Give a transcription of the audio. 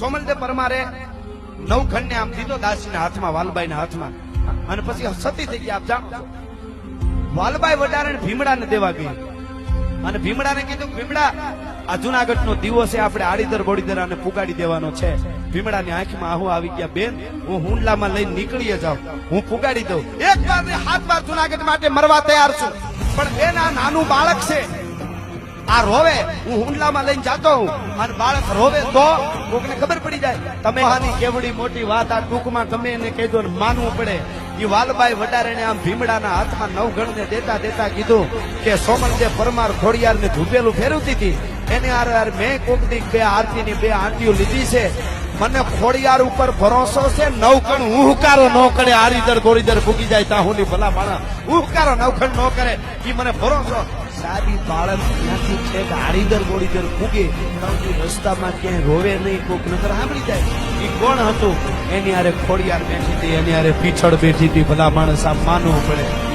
સોમલદેવ પરમારે નવખંડને આમ દીધો દાસીના હાથમાં, વાલબાઈના હાથમાં. અને પછી સતી થઈ ગયા, આપ જાણો. વાલબાઈ વડારે ભીમડાને દેવા ગઈ. અને ભીમડાને કીધું, ભીમડા, આ જુનાગઢનો દીવો છે, આપણે આડીદર બોડીદર આને પુગાડી દેવાનો છે. ભીમડાની આંખમાં આહુ આવી ગયા, બેન, હું હુંડલામાં લઈને નીકળીએ જાઉં. હું પુગાડી દઉં. એક વાર હાથ વાર જુનાગઢ માટે મરવા તૈયાર છું. પણ બેન નાનું બાળક છે. આ રોવે, હું હુંડલામાં લઈને જાતો હું. અને બાળક રોવે તો કોકને ખબર પડી જાય, તમે આની કેવડી મોટી વાત આ ટૂંકમાં ગમે એને કહેજો ને માનવું પડે. એ વાલબાઈ વડારેને આમ ભીમડાના હાથમાં નવ ગણને દેતા દેતા કીધું કે સોમલદેવ પરમાર ખોડિયારને ધૂપેલું ફેરવતી હતી. એને આર મેં કોકની બે આરતીની બે આંટીઓ લીધી છે. મને ખોડિયાર ઉપર ભરોસો છે નવકણ ઉહકારો ન કરે આરીદર ગોરીદર ફૂગી જાય તાહુની ભલા માણા ઉહકારો નવખંડ ન કરે એ મને ભરોસો સારી બાળક ત્યાંથી છે હારીદર ગોળીદર ફૂગે પરંતુ રસ્તામાં ક્યાંય રોવે નહીં, કોક નગર સાંભળી જાય. એ કોણ હતું? એની હારે ખોડિયાર બેઠી હતી, એની હારે પીછળ બેઠી હતી, ભલા માણસ આમ માનવું પડે.